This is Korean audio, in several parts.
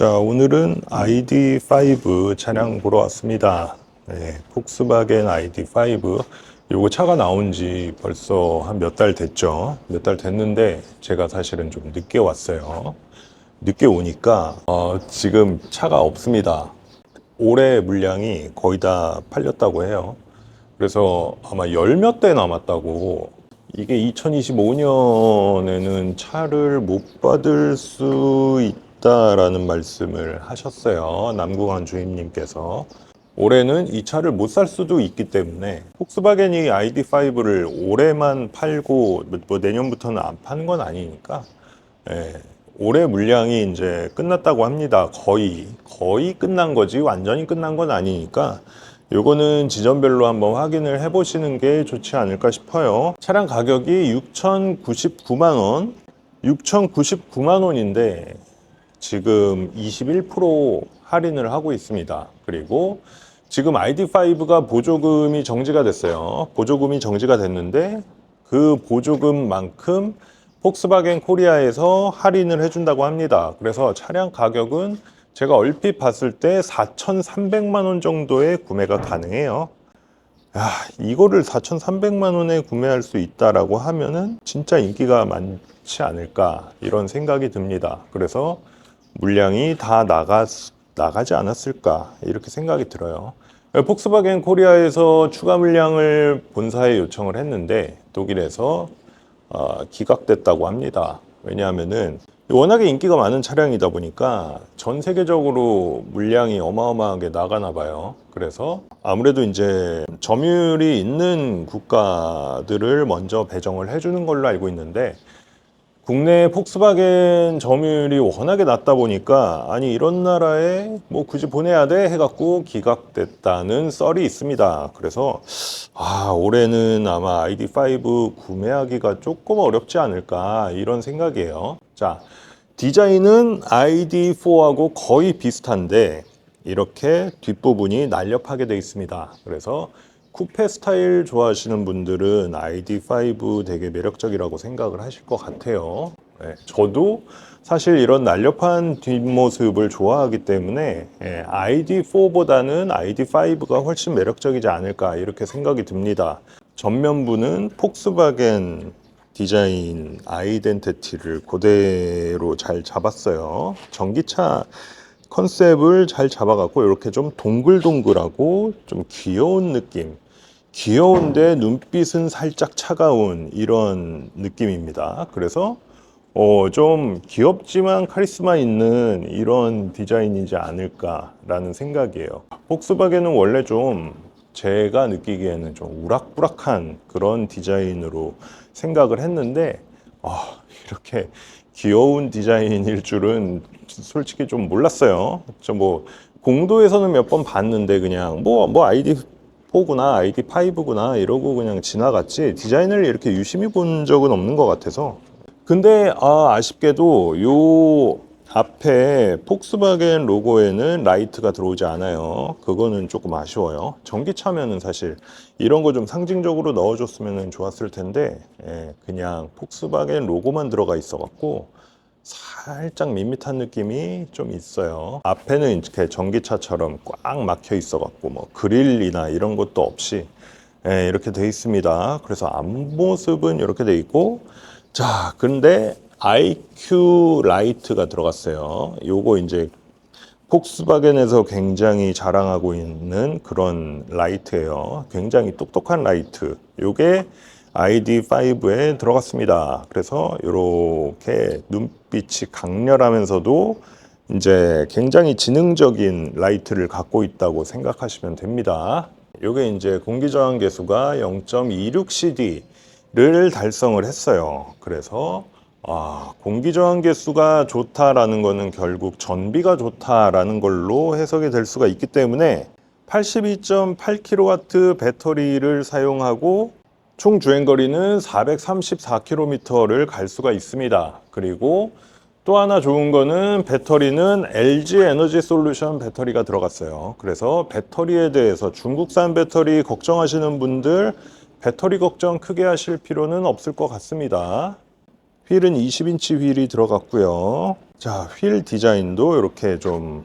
자, 오늘은 ID5 차량 보러 왔습니다. 네, 폭스바겐 ID5. 요거 차가 나온 지 벌써 한 몇 달 됐죠. 몇 달 됐는데 제가 사실은 좀 늦게 왔어요. 늦게 오니까 어, 지금 차가 없습니다. 올해 물량이 거의 다 팔렸다고 해요. 그래서 아마 열 몇 대 남았다고 이게 2025년에는 차를 못 받을 수 있 다라는 말씀을 하셨어요. 남궁환 주임님께서. 올해는 이 차를 못 살 수도 있기 때문에 폭스바겐이 ID5를 올해만 팔고 뭐 내년부터는 안 파는 건 아니니까 예, 올해 물량이 이제 끝났다고 합니다. 거의 거의 끝난 거지 완전히 끝난 건 아니니까 요거는 지점별로 한번 확인을 해 보시는 게 좋지 않을까 싶어요. 차량 가격이 6,099만 원, 6,099만 원인데 지금 21% 할인을 하고 있습니다. 그리고 지금 ID5가 보조금이 정지가 됐어요. 보조금이 정지가 됐는데 그 보조금만큼 폭스바겐 코리아에서 할인을 해준다고 합니다. 그래서 차량 가격은 제가 얼핏 봤을 때 4,300만 원 정도의 구매가 가능해요. 야, 이거를 4,300만 원에 구매할 수 있다라고 하면은 진짜 인기가 많지 않을까 이런 생각이 듭니다. 그래서 물량이 다 나가 나가지 않았을까 이렇게 생각이 들어요. 폭스바겐 코리아에서 추가 물량을 본사에 요청을 했는데 독일에서 어, 기각됐다고 합니다. 왜냐하면은 워낙에 인기가 많은 차량이다 보니까 전 세계적으로 물량이 어마어마하게 나가나 봐요. 그래서 아무래도 이제 점유율이 있는 국가들을 먼저 배정을 해주는 걸로 알고 있는데 국내 폭스바겐 점유율이 워낙에 낮다 보니까 아니 이런 나라에 뭐 굳이 보내야 돼 해갖고 기각됐다는 썰이 있습니다. 그래서 아 올해는 아마 ID5 구매하기가 조금 어렵지 않을까 이런 생각이에요. 자 디자인은 ID4하고 거의 비슷한데 이렇게 뒷부분이 날렵하게 되어 있습니다. 그래서 쿠페 스타일 좋아하시는 분들은 ID5 되게 매력적이라고 생각을 하실 것 같아요. 네, 저도 사실 이런 날렵한 뒷모습을 좋아하기 때문에 예, ID4보다는 ID5가 훨씬 매력적이지 않을까 이렇게 생각이 듭니다. 전면부는 폭스바겐 디자인 아이덴티티를 그대로 잘 잡았어요. 전기차 컨셉을 잘 잡아갖고 이렇게 좀 동글동글하고 좀 귀여운 느낌. 귀여운데 눈빛은 살짝 차가운 이런 느낌입니다. 그래서 어, 좀 귀엽지만 카리스마 있는 이런 디자인이지 않을까라는 생각이에요. 폭스바겐은 원래 좀 제가 느끼기에는 좀 우락부락한 그런 디자인으로 생각을 했는데 아, 이렇게 귀여운 디자인일 줄은 솔직히 좀 몰랐어요. 저뭐 공도에서는 몇 번 봤는데 그냥 뭐뭐 아이디 4구나 아이디 5구나 이러고 그냥 지나갔지 디자인을 이렇게 유심히 본 적은 없는 것 같아서 근데 아, 아쉽게도 요 앞에 폭스바겐 로고에는 라이트가 들어오지 않아요. 그거는 조금 아쉬워요. 전기차면은 사실 이런 거 좀 상징적으로 넣어줬으면 좋았을 텐데 예, 그냥 폭스바겐 로고만 들어가 있어 갖고 살짝 밋밋한 느낌이 좀 있어요. 앞에는 이렇게 전기차처럼 꽉 막혀 있어 갖고 뭐 그릴이나 이런 것도 없이 예, 이렇게 돼 있습니다. 그래서 앞모습은 이렇게 돼 있고 자, 근데 IQ 라이트가 들어갔어요. 요거 이제 폭스바겐에서 굉장히 자랑하고 있는 그런 라이트예요. 굉장히 똑똑한 라이트. 요게 ID5에 들어갔습니다. 그래서 이렇게 눈빛이 강렬하면서도 이제 굉장히 지능적인 라이트를 갖고 있다고 생각하시면 됩니다. 요게 이제 공기 저항 계수가 0.26cd를 달성을 했어요. 그래서 아, 공기 저항 계수가 좋다라는 거는 결국 전비가 좋다라는 걸로 해석이 될 수가 있기 때문에 82.8kW 배터리를 사용하고 총 주행 거리는 434km를 갈 수가 있습니다. 그리고 또 하나 좋은 거는 배터리는 LG 에너지 솔루션 배터리가 들어갔어요. 그래서 배터리에 대해서 중국산 배터리 걱정하시는 분들 배터리 걱정 크게 하실 필요는 없을 것 같습니다. 휠은 20인치 휠이 들어갔고요. 자, 휠 디자인도 이렇게 좀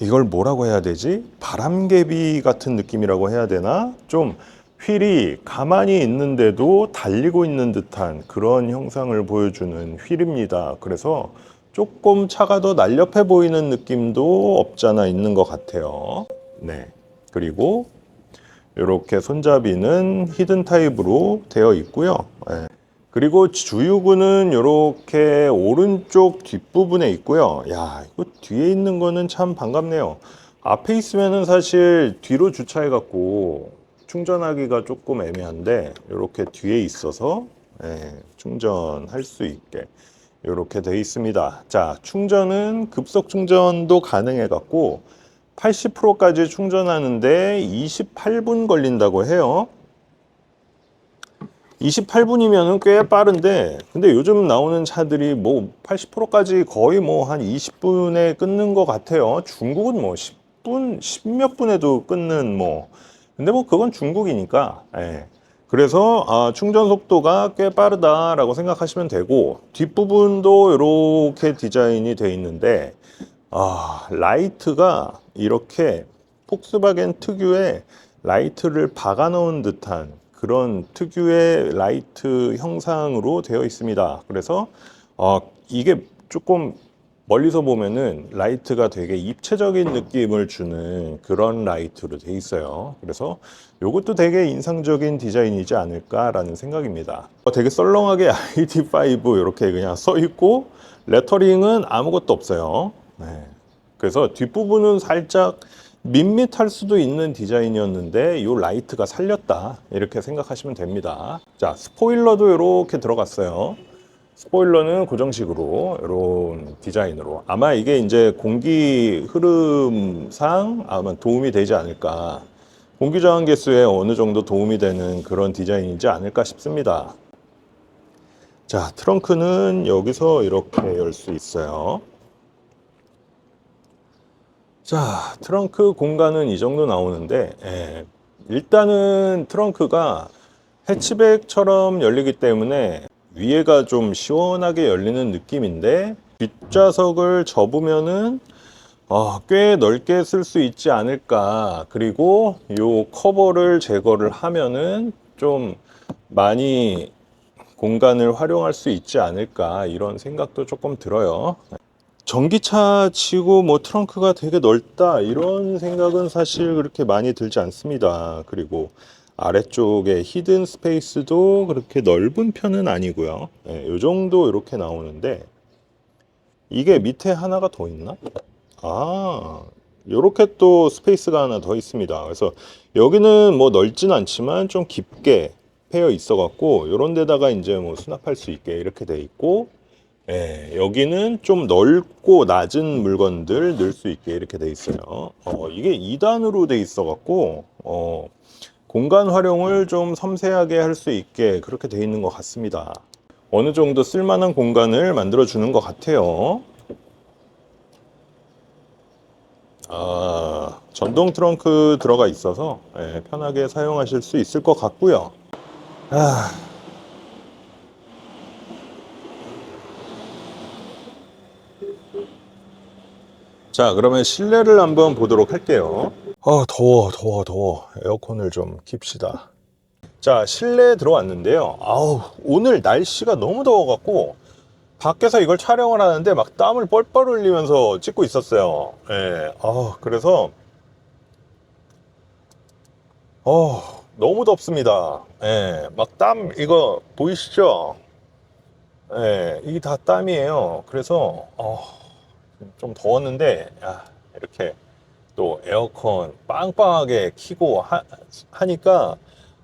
이걸 뭐라고 해야 되지? 바람개비 같은 느낌이라고 해야 되나? 좀 휠이 가만히 있는데도 달리고 있는 듯한 그런 형상을 보여주는 휠입니다. 그래서 조금 차가 더 날렵해 보이는 느낌도 없잖아 있는 것 같아요. 네. 그리고 이렇게 손잡이는 히든 타입으로 되어 있고요. 예. 그리고 주유구는 이렇게 오른쪽 뒷부분에 있고요. 야, 이거 뒤에 있는 거는 참 반갑네요. 앞에 있으면은 사실 뒤로 주차해 갖고 충전하기가 조금 애매한데 이렇게 뒤에 있어서 예, 충전할 수 있게 이렇게 돼 있습니다. 자, 충전은 급속 충전도 가능해 갖고 80%까지 충전하는데 28분 걸린다고 해요. 28분이면은 꽤 빠른데, 근데 요즘 나오는 차들이 뭐 80%까지 거의 뭐 한 20분에 끊는 것 같아요. 중국은 뭐 10분, 10몇 분에도 끊는 뭐, 근데 뭐 그건 중국이니까, 예. 그래서 아, 충전 속도가 꽤 빠르다라고 생각하시면 되고, 뒷부분도 이렇게 디자인이 돼 있는데, 아, 라이트가 이렇게 폭스바겐 특유의 라이트를 박아 넣은 듯한 그런 특유의 라이트 형상으로 되어 있습니다. 그래서 어, 이게 조금 멀리서 보면은 라이트가 되게 입체적인 느낌을 주는 그런 라이트로 되어 있어요. 그래서 이것도 되게 인상적인 디자인이지 않을까라는 생각입니다. 어, 되게 썰렁하게 ID5 이렇게 그냥 써 있고 레터링은 아무것도 없어요. 네. 그래서 뒷부분은 살짝 밋밋할 수도 있는 디자인이었는데 이 라이트가 살렸다 이렇게 생각하시면 됩니다. 자 스포일러도 이렇게 들어갔어요. 스포일러는 고정식으로 이런 디자인으로 아마 이게 이제 공기 흐름상 아마 도움이 되지 않을까 공기 저항 개수에 어느 정도 도움이 되는 그런 디자인이지 않을까 싶습니다. 자 트렁크는 여기서 이렇게 열 수 있어요. 자, 트렁크 공간은 이 정도 나오는데, 예, 일단은 트렁크가 해치백처럼 열리기 때문에 위에가 좀 시원하게 열리는 느낌인데, 뒷좌석을 접으면은 어, 꽤 넓게 쓸 수 있지 않을까. 그리고 요 커버를 제거를 하면은 좀 많이 공간을 활용할 수 있지 않을까. 이런 생각도 조금 들어요. 전기차 치고 뭐 트렁크가 되게 넓다 이런 생각은 사실 그렇게 많이 들지 않습니다. 그리고 아래쪽에 히든 스페이스도 그렇게 넓은 편은 아니고요. 네, 이 정도 이렇게 나오는데 이게 밑에 하나가 더 있나? 아, 이렇게 또 스페이스가 하나 더 있습니다. 그래서 여기는 뭐 넓진 않지만 좀 깊게 패여 있어 갖고 이런 데다가 이제 뭐 수납할 수 있게 이렇게 돼 있고 예, 여기는 좀 넓고 낮은 물건들 넣을 수 있게 이렇게 돼 있어요. 어, 이게 2단으로 돼 있어 갖고 어, 공간 활용을 좀 섬세하게 할 수 있게 그렇게 돼 있는 것 같습니다. 어느 정도 쓸만한 공간을 만들어 주는 것 같아요. 아, 전동 트렁크 들어가 있어서 예, 편하게 사용하실 수 있을 것 같고요. 아, 자, 그러면 실내를 한번 보도록 할게요. 아, 더워, 더워, 더워. 에어컨을 좀 킵시다. 자, 실내에 들어왔는데요. 아우, 오늘 날씨가 너무 더워 갖고, 밖에서 이걸 촬영을 하는데 막 땀을 뻘뻘 흘리면서 찍고 있었어요. 예, 아, 그래서, 어, 너무 덥습니다. 예, 막 땀, 이거 보이시죠? 예, 이게 다 땀이에요. 그래서, 어, 좀 더웠는데 야, 이렇게 또 에어컨 빵빵하게 키고 하, 하니까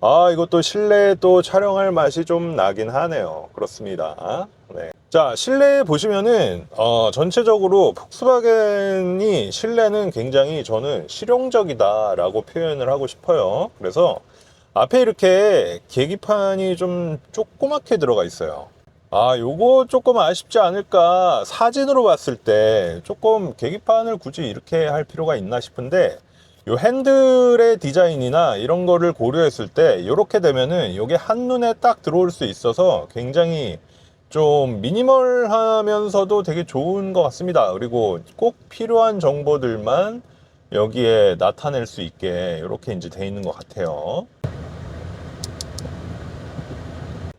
아 이것도 실내에 또 촬영할 맛이 좀 나긴 하네요. 그렇습니다. 네. 자 실내 보시면은 어, 전체적으로 폭스바겐이 실내는 굉장히 저는 실용적이다 라고 표현을 하고 싶어요. 그래서 앞에 이렇게 계기판이 좀 조그맣게 들어가 있어요 아, 요거 조금 아쉽지 않을까. 사진으로 봤을 때 조금 계기판을 굳이 이렇게 할 필요가 있나 싶은데, 요 핸들의 디자인이나 이런 거를 고려했을 때, 이렇게 되면은 요게 한눈에 딱 들어올 수 있어서 굉장히 좀 미니멀하면서도 되게 좋은 것 같습니다. 그리고 꼭 필요한 정보들만 여기에 나타낼 수 있게 이렇게 이제 돼 있는 것 같아요.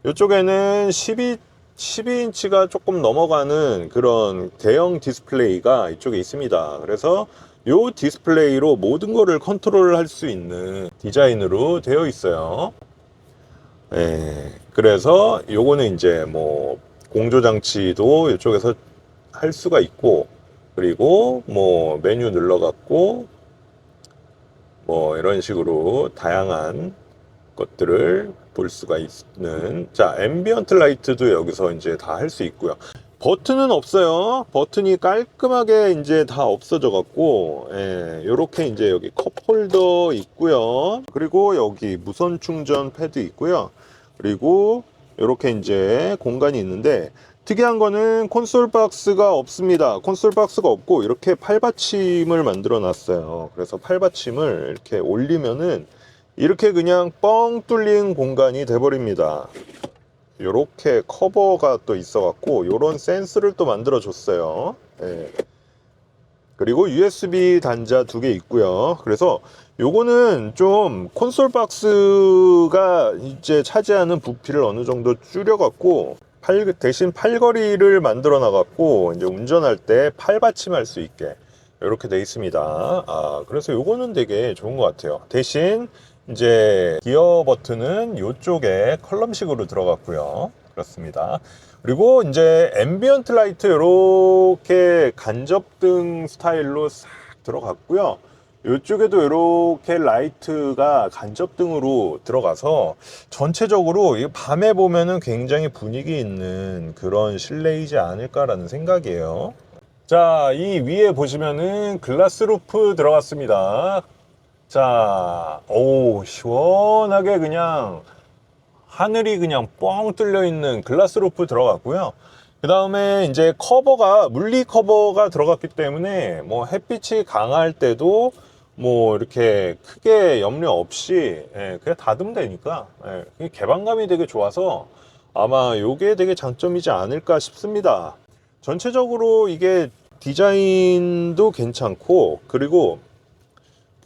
이쪽에는 12, 12인치가 조금 넘어가는 그런 대형 디스플레이가 이쪽에 있습니다. 그래서 이 디스플레이로 모든 거를 컨트롤 할 수 있는 디자인으로 되어 있어요. 예, 그래서 요거는 이제 뭐 공조 장치도 이쪽에서 할 수가 있고 그리고 뭐 메뉴 눌러갖고 뭐 이런 식으로 다양한 것들을 볼 수가 있는. 자 앰비언트 라이트도 여기서 이제 다 할 수 있고요. 버튼은 없어요. 버튼이 깔끔하게 이제 다 없어져 갖고 예, 요렇게 이제 여기 컵 홀더 있고요. 그리고 여기 무선 충전 패드 있고요. 그리고 이렇게 이제 공간이 있는데 특이한 거는 콘솔 박스가 없습니다. 콘솔 박스가 없고 이렇게 팔받침을 만들어 놨어요. 그래서 팔받침을 이렇게 올리면은 이렇게 그냥 뻥 뚫린 공간이 돼 버립니다. 이렇게 커버가 또 있어 갖고 이런 센스를 또 만들어 줬어요. 예. 그리고 USB 단자 두 개 있고요. 그래서 요거는 좀 콘솔 박스가 이제 차지하는 부피를 어느 정도 줄여 갖고 팔, 대신 팔걸이를 만들어 놔갖고 이제 운전할 때 팔받침할 수 있게 이렇게 돼 있습니다. 아, 그래서 요거는 되게 좋은 것 같아요. 대신 이제 기어 버튼은 이쪽에 컬럼식으로 들어갔고요. 그렇습니다. 그리고 이제 앰비언트 라이트 이렇게 간접등 스타일로 싹 들어갔고요. 이쪽에도 이렇게 라이트가 간접등으로 들어가서 전체적으로 이 밤에 보면은 굉장히 분위기 있는 그런 실내이지 않을까라는 생각이에요. 자, 이 위에 보시면은 글라스 루프 들어갔습니다. 자, 오, 시원하게 그냥 하늘이 그냥 뻥 뚫려 있는 글라스 루프 들어갔고요. 그 다음에 이제 커버가 물리 커버가 들어갔기 때문에 뭐 햇빛이 강할 때도 뭐 이렇게 크게 염려 없이 예, 그냥 닫으면 되니까 예, 개방감이 되게 좋아서 아마 요게 되게 장점이지 않을까 싶습니다. 전체적으로 이게 디자인도 괜찮고 그리고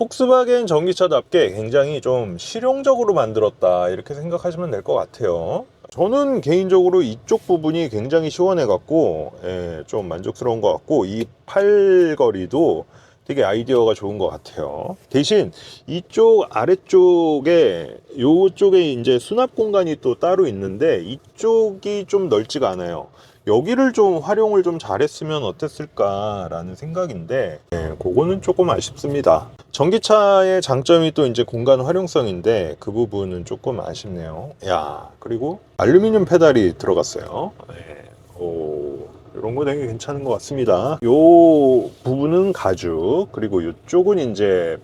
폭스바겐 전기차답게 굉장히 좀 실용적으로 만들었다 이렇게 생각하시면 될 것 같아요. 저는 개인적으로 이쪽 부분이 굉장히 시원해 갖고 예, 좀 만족스러운 것 같고 이 팔걸이도 되게 아이디어가 좋은 것 같아요. 대신 이쪽 아래쪽에 요쪽에 이제 수납 공간이 또 따로 있는데 이쪽이 좀 넓지가 않아요 여기를 좀 활용을 좀 잘했으면 어땠을까라는 생각인데 네, 그거는 조금 아쉽습니다. 전기차의 장점이 또 이제 공간 활용성인데 그 부분은 조금 아쉽네요. 야 그리고 알루미늄 페달이 들어갔어요. 네, 오, 이런 거 되게 괜찮은 것 같습니다. 요 부분은 가죽 그리고 이쪽은 이제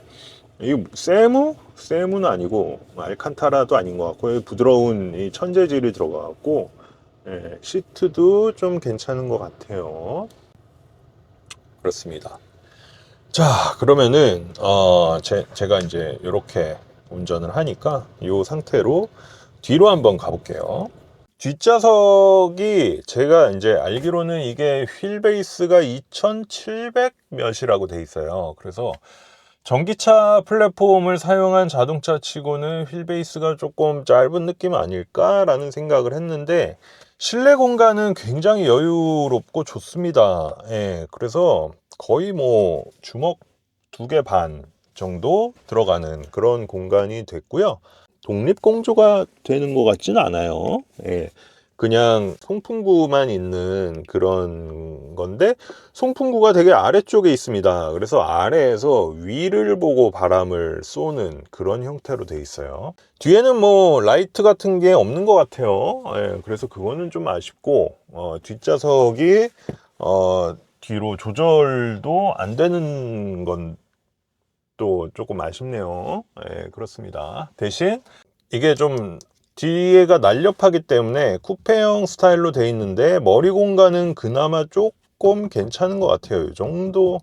이 세무? 세무는 아니고 알칸타라도 아닌 것 같고 부드러운 이 천재질이 들어가고 예, 시트도 좀 괜찮은 것 같아요. 그렇습니다. 자, 그러면은, 어, 제, 제가 이제 이렇게 운전을 하니까 이 상태로 뒤로 한번 가볼게요. 뒷좌석이 제가 이제 알기로는 이게 휠 베이스가 2700 몇이라고 돼 있어요. 그래서 전기차 플랫폼을 사용한 자동차 치고는 휠 베이스가 조금 짧은 느낌 아닐까라는 생각을 했는데 실내 공간은 굉장히 여유롭고 좋습니다. 예, 그래서 거의 뭐 주먹 두 개 반 정도 들어가는 그런 공간이 됐고요. 독립 공조가 되는 것 같지는 않아요. 예. 그냥 송풍구만 있는 그런 건데 송풍구가 되게 아래쪽에 있습니다. 그래서 아래에서 위를 보고 바람을 쏘는 그런 형태로 돼 있어요. 뒤에는 뭐 라이트 같은 게 없는 것 같아요. 예, 그래서 그거는 좀 아쉽고 어, 뒷좌석이 어, 뒤로 조절도 안 되는 건 또 조금 아쉽네요. 예, 그렇습니다. 대신 이게 좀 뒤에가 날렵하기 때문에 쿠페형 스타일로 돼 있는데 머리 공간은 그나마 조금 괜찮은 것 같아요. 이 정도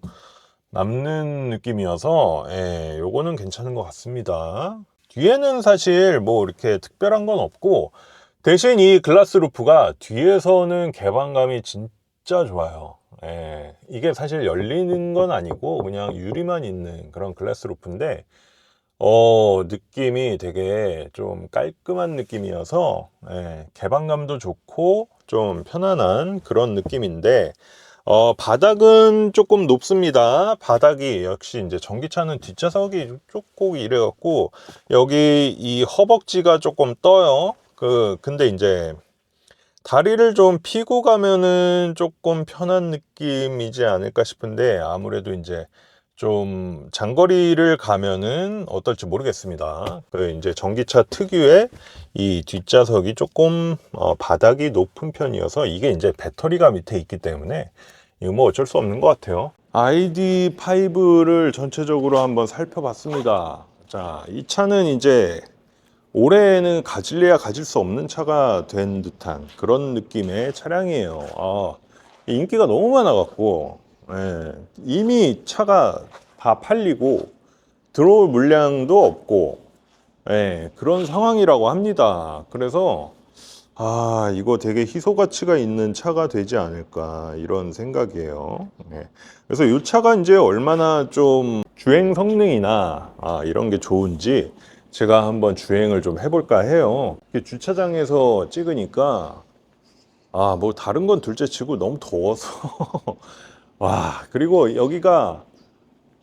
남는 느낌이어서 예, 요거는 괜찮은 것 같습니다. 뒤에는 사실 뭐 이렇게 특별한 건 없고 대신 이 글라스 루프가 뒤에서는 개방감이 진짜 좋아요. 예, 이게 사실 열리는 건 아니고 그냥 유리만 있는 그런 글라스 루프인데 어, 느낌이 되게 좀 깔끔한 느낌이어서 예, 개방감도 좋고 좀 편안한 그런 느낌인데 어, 바닥은 조금 높습니다. 바닥이 역시 이제 전기차는 뒷좌석이 좁고 이래갖고 여기 이 허벅지가 조금 떠요. 그 근데 이제 다리를 좀 피고 가면은 조금 편한 느낌이지 않을까 싶은데 아무래도 이제 좀 장거리를 가면은 어떨지 모르겠습니다. 그 이제 전기차 특유의 이 뒷좌석이 조금 어, 바닥이 높은 편이어서 이게 이제 배터리가 밑에 있기 때문에 이거 뭐 어쩔 수 없는 것 같아요. ID5를 전체적으로 한번 살펴봤습니다. 자, 이 차는 이제 올해는 가질래야 가질 수 없는 차가 된 듯한 그런 느낌의 차량이에요. 아, 인기가 너무 많아갖고, 예, 이미 차가 다 팔리고, 들어올 물량도 없고, 예, 그런 상황이라고 합니다. 그래서, 아, 이거 되게 희소 가치가 있는 차가 되지 않을까, 이런 생각이에요. 예. 그래서 이 차가 이제 얼마나 좀 주행 성능이나, 아, 이런 게 좋은지, 제가 한번 주행을 좀 해볼까 해요. 주차장에서 찍으니까 아, 뭐 다른 건 둘째 치고 너무 더워서 와, 그리고 여기가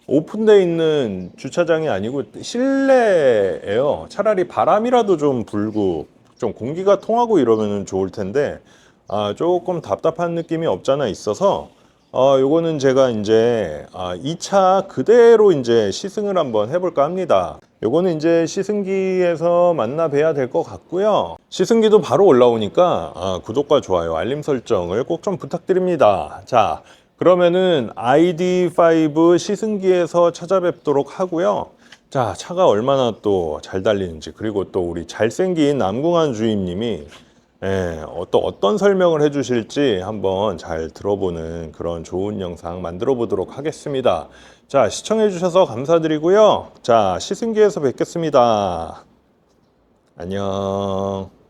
오픈되어 있는 주차장이 아니고 실내예요. 차라리 바람이라도 좀 불고 좀 공기가 통하고 이러면 좋을 텐데 아, 조금 답답한 느낌이 없잖아 있어서 어, 요거는 제가 이제 아, 2차 그대로 이제 시승을 한번 해볼까 합니다. 요거는 이제 시승기에서 만나 뵈야 될 것 같고요. 시승기도 바로 올라오니까 아, 구독과 좋아요, 알림 설정을 꼭 좀 부탁드립니다. 자, 그러면은 ID5 시승기에서 찾아뵙도록 하고요. 자, 차가 얼마나 또 잘 달리는지 그리고 또 우리 잘생긴 남궁한 주임님이 예, 어떤, 어떤 설명을 해주실지 한번 잘 들어보는 그런 좋은 영상 만들어 보도록 하겠습니다. 자, 시청해주셔서 감사드리고요. 자, 시승기에서 뵙겠습니다. 안녕.